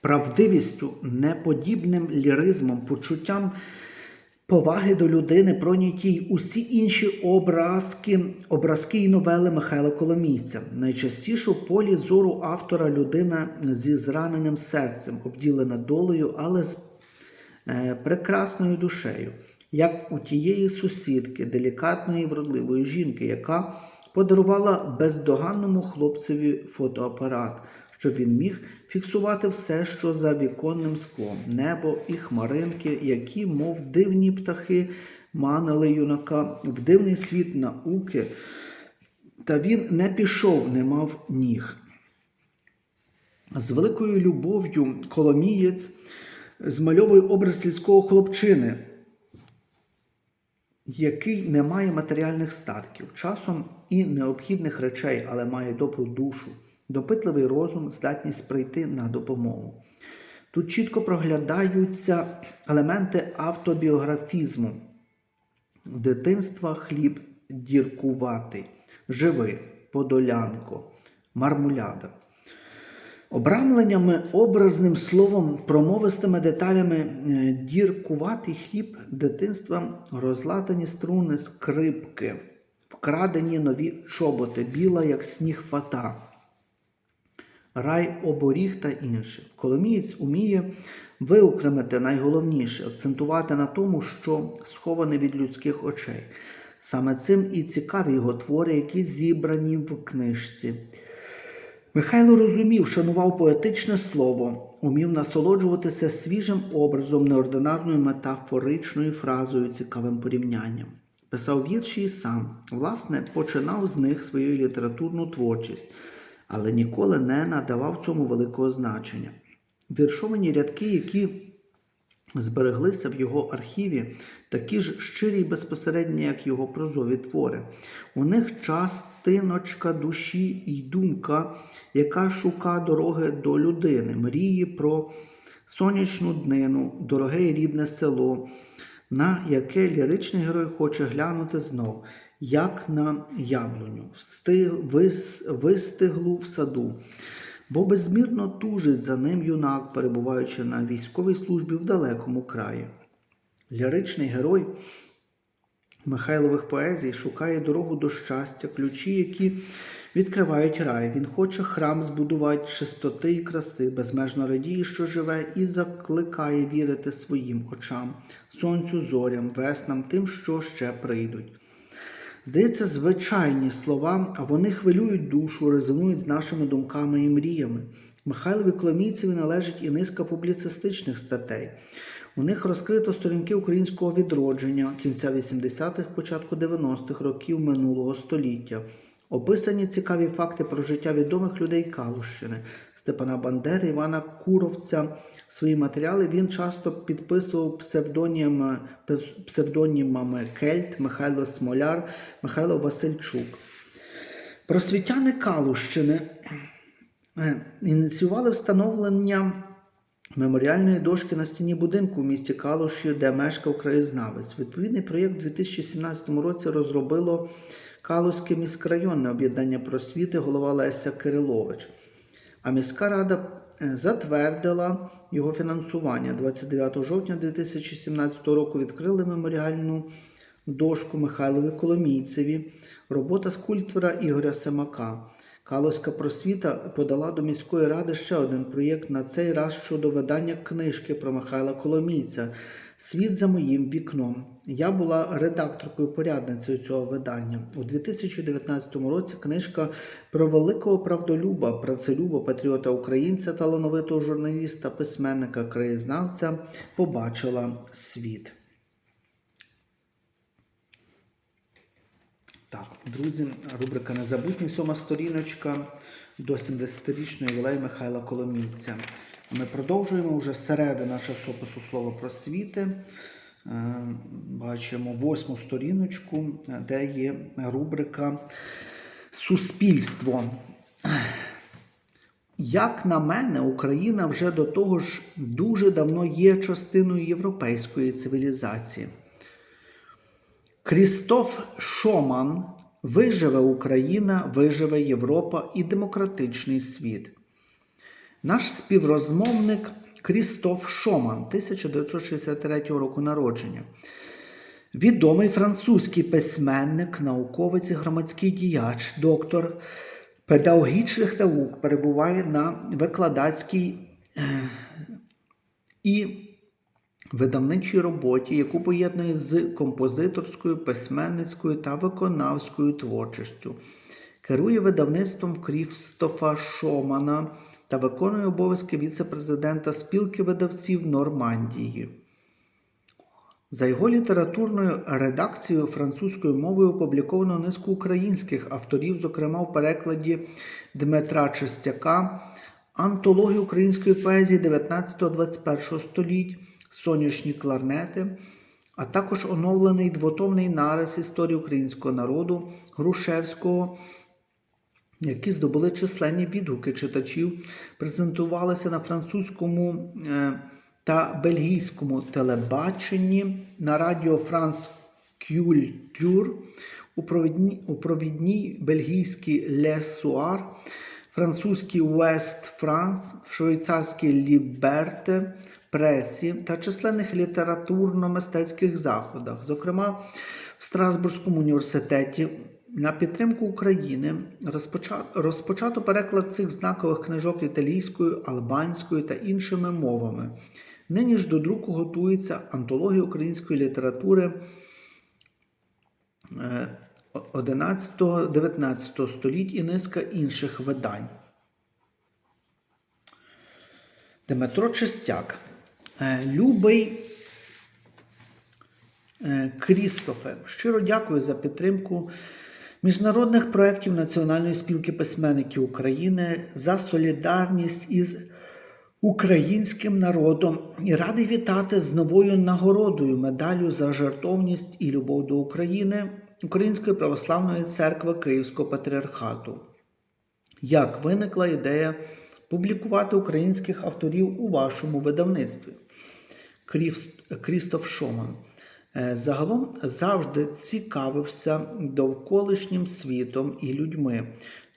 правдивістю, неподібним ліризмом, почуттям поваги до людини, пройняті й усі інші образки, образки і новели Михайла Коломійця. Найчастіше в полі зору автора людина зі зраненим серцем, обділена долею, але з е, прекрасною душею, як у тієї сусідки, делікатної і вродливої жінки, яка подарувала бездоганному хлопцеві фотоапарат, щоб він міг фіксувати все, що за віконним склом, небо і хмаринки, які, мов дивні птахи, манили юнака в дивний світ науки. Та він не пішов, не мав ніг. З великою любов'ю Коломієць змальовує образ сільського хлопчини, який не має матеріальних статків, часом і необхідних речей, але має добру душу, допитливий розум, здатність прийти на допомогу. Тут чітко проглядаються елементи автобіографізму. Дитинства хліб діркуватий, живи, подолянко, мармуляда. Обрамленнями, образним словом, промовистими деталями е, діркуватий хліб дитинства розлатані струни скрипки, вкрадені нові чоботи, біла, як сніг фата, рай оборіг та інше. Коломієць уміє виокремити найголовніше, акцентувати на тому, що сховане від людських очей. Саме цим і цікаві його твори, які зібрані в книжці. Михайло розумів, шанував поетичне слово, умів насолоджуватися свіжим образом, неординарною метафоричною фразою, цікавим порівнянням. Писав вірші і сам, власне, починав з них свою літературну творчість, але ніколи не надавав цьому великого значення. Віршовані рядки, які збереглися в його архіві, такі ж щирі й безпосередні, як його прозові твори. У них частиночка душі і думка, яка шука дороги до людини, мріє про сонячну днину, дороге і рідне село, на яке ліричний герой хоче глянути знов, як на яблуню, вистиглу в саду. Бо безмірно тужить за ним юнак, перебуваючи на військовій службі в далекому краї. Ліричний герой Михайлових поезій шукає дорогу до щастя, ключі, які відкривають рай. Він хоче храм збудувати чистоти і краси, безмежно радіє, що живе, і закликає вірити своїм очам, сонцю, зорям, веснам, тим, що ще прийдуть. Здається, звичайні слова, а вони хвилюють душу, резонують з нашими думками і мріями. Михайлові Коломійцеві належить і низка публіцистичних статей. У них розкрито сторінки українського відродження кінця 80-х, початку 90-х років минулого століття. Описані цікаві факти про життя відомих людей Калущини, Степана Бандери, Івана Куровця. Свої матеріали він часто підписував псевдонімами, псевдонімами Кельт, Михайло Смоляр, Михайло Васильчук. Просвітяни Калущини е, ініціювали встановлення меморіальної дошки на стіні будинку в місті Калуші, де мешкав краєзнавець. Відповідний проєкт у 2017 році розробило Калузьке міськрайонне об'єднання просвіти голова Леся Кирилович. А міська рада е, затвердила його фінансування. 29 жовтня 2017 року відкрили меморіальну дошку Михайлові Коломійцеві, робота скульптора Ігоря Семака. Калузька просвіта подала до міської ради ще один проєкт на цей раз щодо видання книжки про Михайла Коломійця Світ за моїм вікном. Я була редакторкою порядницею цього видання. У 2019 році книжка про великого правдолюба, працелюба, патріота українця, талановитого журналіста, письменника, краєзнавця побачила світ. Так, друзі, рубрика Незабутні сьома сторіночка до 70-річної ювілею Михайла Коломійця. Ми продовжуємо вже середина часопису Слово просвіти. Е, Бачимо восьму сторіночку, де є рубрика Суспільство. Як на мене, Україна вже до того ж дуже давно є частиною європейської цивілізації. Крістоф Шоман виживе Україна, виживе Європа і демократичний світ. Наш співрозмовник Крістоф Шоман, 1963 року народження. Відомий французький письменник, науковець і громадський діяч, доктор педагогічних наук, перебуває на викладацькій е, і видавничій роботі, яку поєднує з композиторською, письменницькою та виконавською творчістю. Керує видавництвом Крістофа Шомана та виконує обов'язки віце-президента спілки видавців Нормандії. За його літературною редакцією французькою мовою опубліковано низку українських авторів, зокрема в перекладі Дмитра Чистяка, антологію української поезії 19-21 століть, сонячні кларнети, а також оновлений двотомний нарис історії українського народу Грушевського, які здобули численні відгуки читачів, презентувалися на французькому е, та бельгійському телебаченні на радіо Франс Кюльтюр, у провідній, у провідній бельгійській Ле французькій Уест Франс, швейцарській Ліберте, пресі та численних літературно-мистецьких заходах, зокрема в Страсбурзькому університеті. На підтримку України розпоча- розпочато переклад цих знакових книжок італійською, албанською та іншими мовами. Нині ж до друку готується антологія української літератури е, 11-19 століть і низка інших видань. Дмитро Чистяк. Е, Любий Е, Крістофе, щиро дякую за підтримку міжнародних проєктів Національної спілки письменників України за солідарність із українським народом і радий вітати з новою нагородою медаллю за жертовність і любов до України Української православної церкви Київського патріархату. Як виникла ідея публікувати українських авторів у вашому видавництві? Крістоф Шоман. Е, Загалом завжди цікавився довколишнім світом і людьми,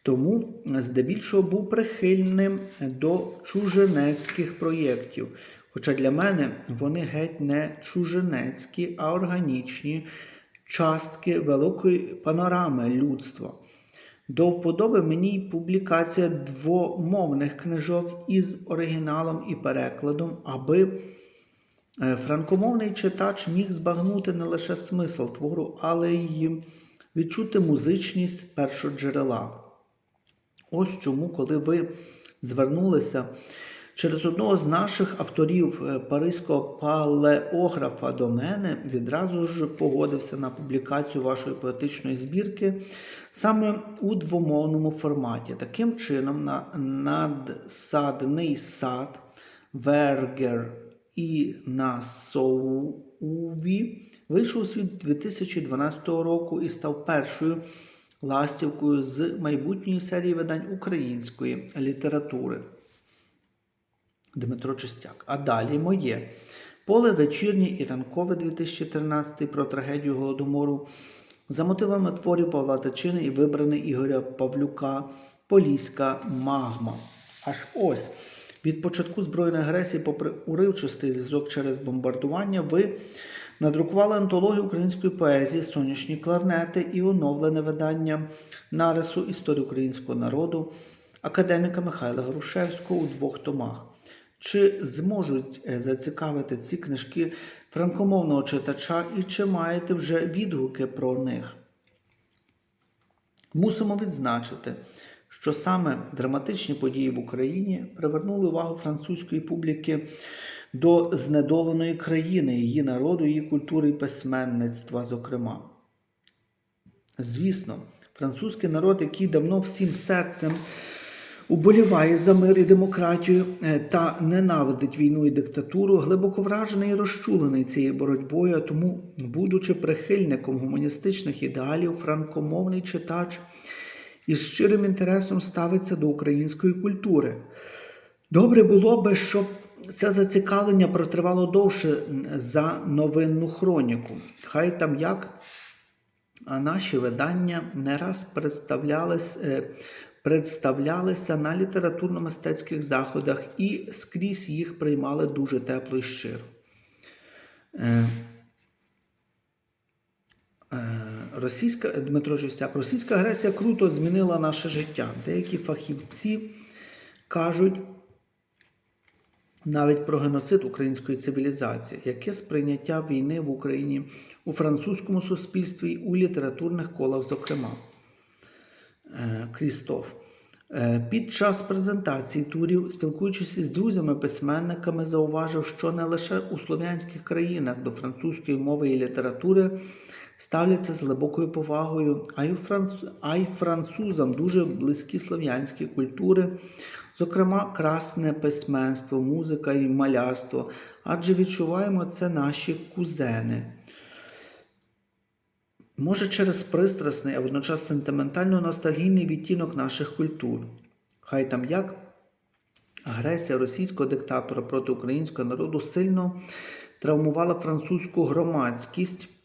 тому здебільшого був прихильним до чужинецьких проєктів. Хоча для мене вони геть не чужинецькі, а органічні частки великої панорами людства. До вподоби мені й публікація двомовних книжок із оригіналом і перекладом, аби Франкомовний читач міг збагнути не лише смисл твору, але й відчути музичність першоджерела. Ось чому, коли ви звернулися через одного з наших авторів е, паризького палеографа до мене, відразу ж погодився на публікацію вашої поетичної збірки саме у двомовному форматі. Таким чином, на надсадний сад, вергер і на Соуві вийшов у світ 2012 року і став першою ластівкою з майбутньої серії видань української літератури. Дмитро Чистяк. А далі моє поле вечірнє і ранкове 2013 про трагедію Голодомору за мотивами творів Павла Тичини і вибраний Ігоря Павлюка Поліська магма. Аж ось. Від початку збройної агресії, попри уривчастий зв'язок через бомбардування, ви надрукували антологію української поезії, сонячні кларнети і оновлене видання нарису історії українського народу академіка Михайла Грушевського у двох томах. Чи зможуть е, зацікавити ці книжки франкомовного читача і чи маєте вже відгуки про них? Мусимо відзначити, що саме драматичні події в Україні привернули увагу французької публіки до знедоленої країни, її народу, її культури і письменництва, зокрема. Звісно, французький народ, який давно всім серцем уболіває за мир і демократію е, та ненавидить війну і диктатуру, глибоко вражений і розчулений цією боротьбою, а тому, будучи прихильником гуманістичних ідеалів, франкомовний читач із щирим інтересом ставиться до української культури. Добре було би, щоб це зацікавлення протривало довше за новинну хроніку. Хай там як, а наші видання не раз представлялись е, представлялися на літературно-мистецьких заходах і скрізь їх приймали дуже тепло і щиро. Е, Е, Російська Дмитро Жостяк, російська агресія круто змінила наше життя. Деякі фахівці кажуть навіть про геноцид української цивілізації, яке сприйняття війни в Україні у французькому суспільстві і у літературних колах, зокрема. Е, Крістоф. Е, Під час презентації турів, спілкуючись із друзями-письменниками, зауважив, що не лише у слов'янських країнах до французької мови і літератури ставляться з глибокою повагою, а й, франц... а й французам дуже близькі слов'янські культури, зокрема красне письменство, музика і малярство, адже відчуваємо це наші кузени. Може, через пристрасний, а водночас сентиментально-ностальгійний відтінок наших культур. Хай там як агресія російського диктатора проти українського народу сильно травмувала французьку громадськість,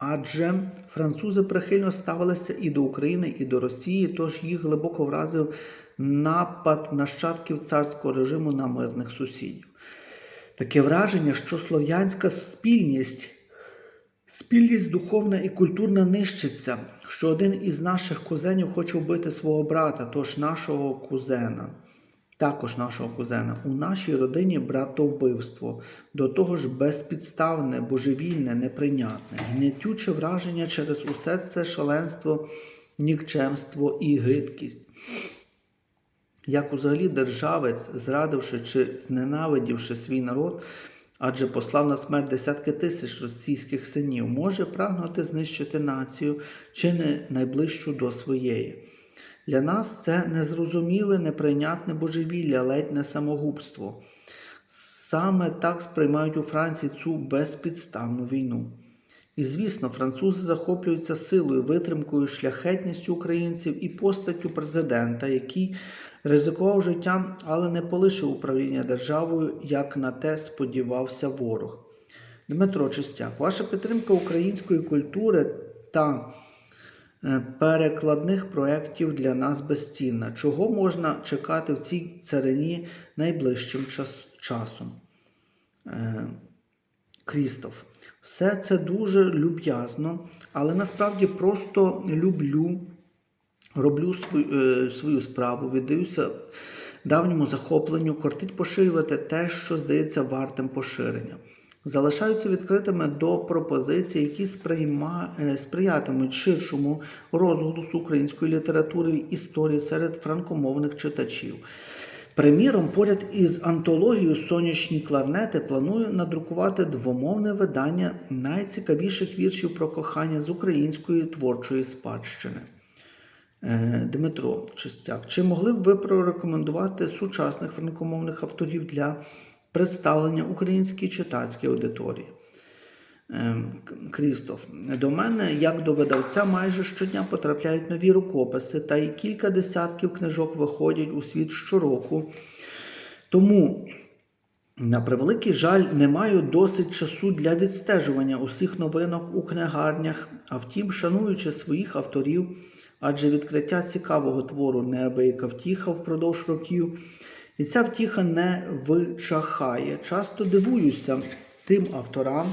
адже французи прихильно ставилися і до України, і до Росії, тож їх глибоко вразив напад нащадків царського режиму на мирних сусідів. Таке враження, що слов'янська спільність. Спільність духовна і культурна нищиться, що один із наших кузенів хоче вбити свого брата, тож нашого кузена, також нашого кузена. У нашій родині братовбивство, до того ж безпідставне, божевільне, неприйнятне, гнетюче враження через усе це шаленство, нікчемство і гидкість. Як узагалі державець, зрадивши чи зненавидівши свій народ, адже послав на смерть десятки тисяч російських синів, може прагнути знищити націю чи не найближчу до своєї. Для нас це незрозуміле, неприйнятне божевілля, ледь не самогубство. Саме так сприймають у Франції цю безпідставну війну. І, звісно, французи захоплюються силою, витримкою, шляхетністю українців і постаттю президента, який ризикував життям, але не полишив управління державою, як на те сподівався ворог. Дмитро Чистяк, ваша підтримка української культури та перекладних проєктів для нас безцінна. Чого можна чекати в цій царині найближчим час, часом? Е, Крістоф. Все це дуже люб'язно, але насправді просто люблю, роблю свою, е, свою справу, віддаюся давньому захопленню, кортить поширювати те, що здається вартим поширення. Залишаються відкритими до пропозицій, які сприйма, е, сприятимуть ширшому розголосу української літератури і історії серед франкомовних читачів. Приміром, поряд із антологією Сонячні кларнети планую надрукувати двомовне видання найцікавіших віршів про кохання з української творчої спадщини. Е, Дмитро Чистяк, чи могли б ви прорекомендувати сучасних франкомовних авторів для представлення українській читацькій аудиторії? Ем, Крістоф, до мене, як до видавця, майже щодня потрапляють нові рукописи, та й кілька десятків книжок виходять у світ щороку. Тому, на превеликий жаль, не маю досить часу для відстежування усіх новинок у книгарнях, а втім, шануючи своїх авторів, адже відкриття цікавого твору неабияка втіха впродовж років, і ця втіха не вичахає. Часто дивуюся тим авторам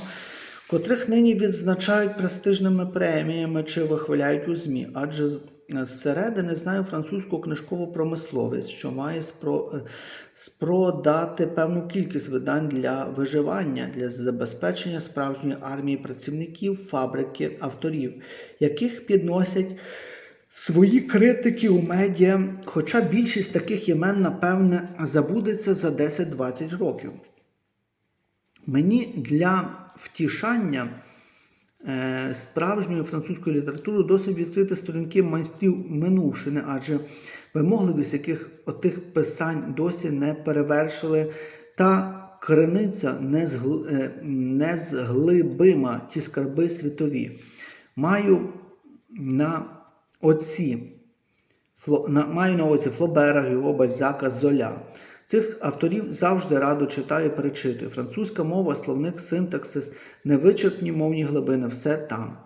котрих нині відзначають престижними преміями чи вихваляють у ЗМІ, адже зсередини знаю французьку книжкову промисловість, що має спро... спродати певну кількість видань для виживання, для забезпечення справжньої армії працівників, фабрики, авторів, яких підносять. Свої критики у медіа, хоча більшість таких імен, напевне, забудеться за 10-20 років. Мені для втішання е, справжньої французької літератури досить відкрити сторінки майстрів минувшини, адже вимогливість яких отих писань досі не перевершили, та криниця незгл- е, незглибима ті скарби світові. Маю на оці маю на увазі Флобера, Гюго, Бальзака, Золя. Цих авторів завжди радо читаю перечитую. Французька мова, словник, синтаксис, невичерпні мовні глибини все там.